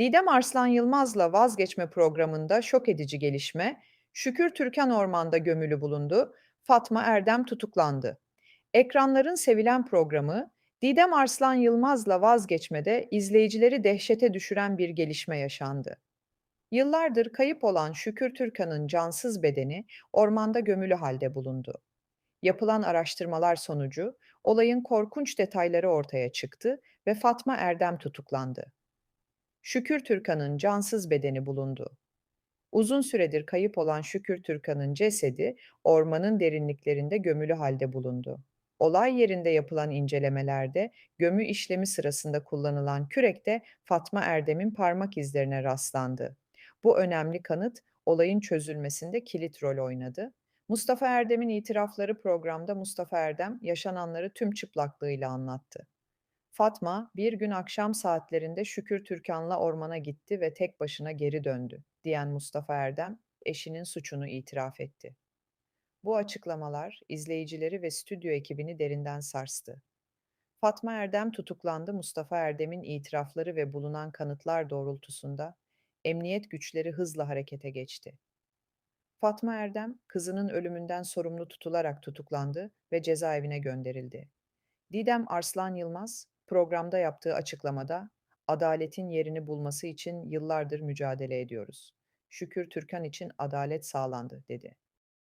Didem Arslan Yılmaz'la Vazgeçme programında şok edici gelişme, Şükür Türkan ormanda gömülü bulundu, Fatma Erdem tutuklandı. Ekranların sevilen programı, Didem Arslan Yılmaz'la Vazgeçme'de izleyicileri dehşete düşüren bir gelişme yaşandı. Yıllardır kayıp olan Şükür Türkan'ın cansız bedeni ormanda gömülü halde bulundu. Yapılan araştırmalar sonucu olayın korkunç detayları ortaya çıktı ve Fatma Erdem tutuklandı. Şükür Türkan'ın cansız bedeni bulundu. Uzun süredir kayıp olan Şükür Türkan'ın cesedi ormanın derinliklerinde gömülü halde bulundu. Olay yerinde yapılan incelemelerde gömü işlemi sırasında kullanılan kürekte Fatma Erdem'in parmak izlerine rastlandı. Bu önemli kanıt olayın çözülmesinde kilit rol oynadı. Mustafa Erdem'in itirafları programda Mustafa Erdem yaşananları tüm çıplaklığıyla anlattı. Fatma, bir gün akşam saatlerinde Şükür Türkan'la ormana gitti ve tek başına geri döndü, diyen Mustafa Erdem, eşinin suçunu itiraf etti. Bu açıklamalar izleyicileri ve stüdyo ekibini derinden sarstı. Fatma Erdem tutuklandı. Mustafa Erdem'in itirafları ve bulunan kanıtlar doğrultusunda emniyet güçleri hızla harekete geçti. Fatma Erdem, kızının ölümünden sorumlu tutularak tutuklandı ve cezaevine gönderildi. Didem Arslan Yılmaz, programda yaptığı açıklamada, "Adaletin yerini bulması için yıllardır mücadele ediyoruz. Şükür Türkan için adalet sağlandı." dedi.